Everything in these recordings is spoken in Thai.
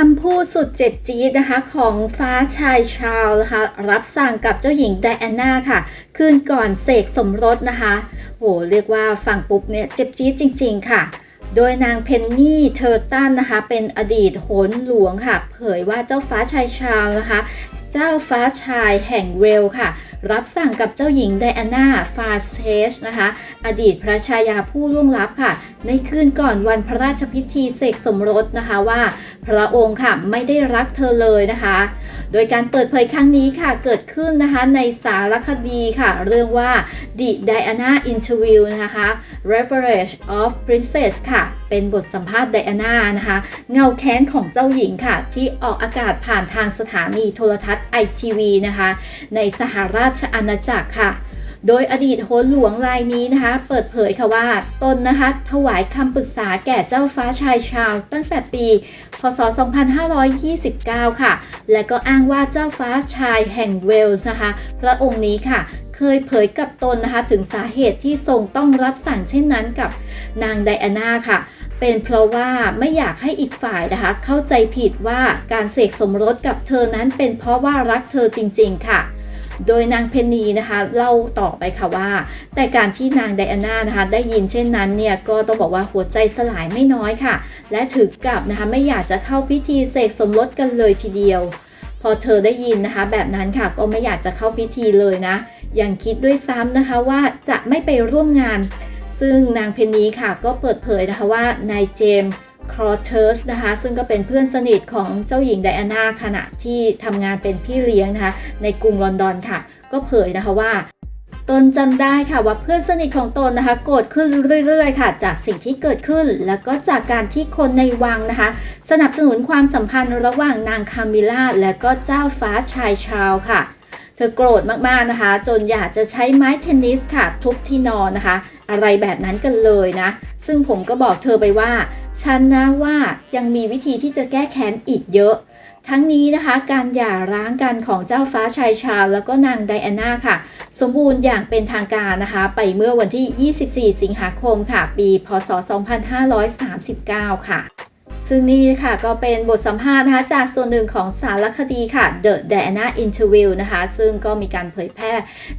คำพูดสุดเจ็บจี๊ดนะคะของฟ้าชายชาวนะคะรับสั่งกับเจ้าหญิงไดอาน่าค่ะ คืนก่อนเสกสมรสนะคะโหเรียกว่าฟังปุ๊บเนี่ยเจ็บจี๊ดจริง ๆ ค่ะ โดยนางเพนนี่เทอร์ตันนะคะ เป็นอดีตโหนหลวงค่ะ เผยว่าเจ้าฟ้าชายชาวนะคะเจ้าฟ้าชายแห่งเวลค่ะ รับสั่งกับเจ้าหญิงไดอาน่าฟาเซชนะคะ อดีตพระชายาผู้ล่วงลับค่ะ ในคืนก่อนวันพระราชพิธีเสกสมรสนะคะว่า พระองค์ค่ะไม่ได้รักเธอเลยนะคะ โดยการเปิดเผยครั้งนี้ค่ะเกิดขึ้นนะคะในสารคดีค่ะ เรื่องว่า The Diana Interview นะคะ Revelation of Princess ค่ะ เป็นบทสัมภาษณ์ไดอาน่านะคะ เงาแค้นของเจ้าหญิงค่ะ ที่ออกอากาศผ่านทางสถานีโทรทัศน์ ITV นะคะ ในสหราชอาณาจักรค่ะ โดยอดีตโหนหลวงรายนี้นะคะ เปิดเผยค่ะว่าตนนะคะ ถวายคำปรึกษาแก่เจ้าฟ้าชายชาว ตั้งแต่ปี พศ 2529 ค่ะ และก็อ้างว่าเจ้าฟ้าชายแห่งเวลส์นะคะ พระองค์นี้ค่ะเคยเผยกับตนนะคะ ถึงสาเหตุที่ทรงต้องรับสั่งเช่นนั้นกับนางไดอาน่าค่ะ เป็นเพราะว่าไม่อยากให้อีกฝ่ายนะคะ เข้าใจผิดว่าการเสกสมรสกับเธอนั้นเป็นเพราะว่ารักเธอจริง ๆ ค่ะ โดยนางเพนนีนะคะเล่าต่อไปค่ะว่า แต่การที่นางไดอาน่านะคะได้ยินเช่นนั้นเนี่ยก็ต้องบอกว่าหัวใจสลายไม่น้อยค่ะ และถึงกับนะคะไม่อยากจะเข้าพิธีเสกสมรสกันเลยทีเดียว พอเธอได้ยินนะคะ แบบนั้นค่ะก็ไม่อยากจะเข้าพิธีเลยนะยังคิดด้วยซ้ำนะคะว่าจะไม่ไปร่วมงาน ซึ่งนางเพนนีค่ะก็เปิดเผยนะคะว่านายเจมส์ ครอเทอร์สนะคะ ซึ่งก็เป็นเพื่อนสนิทของเจ้าหญิงไดอาน่าขณะที่ทำงานเป็นพี่เลี้ยงนะคะ ในกรุงลอนดอนค่ะ ก็เผยนะคะว่าตนจำได้ค่ะว่าเพื่อนสนิทของตนนะคะ โกรธขึ้นเรื่อยๆ ค่ะ จากสิ่งที่เกิดขึ้น แล้วก็จากการที่คนในวังนะคะ สนับสนุนความสัมพันธ์ระหว่างนางคามิล่าและก็เจ้าฟ้าชายชาวค่ะ เธอโกรธมากๆนะคะ จนอยากจะใช้ไม้เทนนิสค่ะ ทุบที่นอนนะคะ อะไรแบบนั้นกันเลยนะ ซึ่งผมก็บอกเธอไปว่า ฉันนะว่ายังมีวิธีที่จะแก้แค้นอีกเยอะ ทั้งนี้นะคะการหย่าร้างกันของเจ้าฟ้าชายชาวแล้วก็นางไดอาน่าค่ะ สมบูรณ์อย่างเป็นทางการนะคะ ไปเมื่อวันที่ 24 สิงหาคมค่ะ ปี พศ 2539 ค่ะ ซึ่งนี่ค่ะก็เป็นบทสัมภาษณ์นะคะจากส่วนหนึ่งของสารคดีค่ะ The Diana Interview นะคะ ซึ่งก็มีการเผยแพร่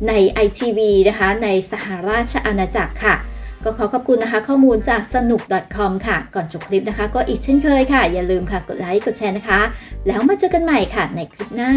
ใน ITV นะคะ ในสหราชอาณาจักรค่ะ ก็ขอขอบคุณนะคะข้อมูลจากสนุก .com ค่ะ ก่อนจบคลิปนะคะ ก็อีกเช่นเคยค่ะ อย่าลืมค่ะกดไลค์กดแชร์นะคะ แล้วมาเจอกันใหม่ค่ะในคลิปหน้า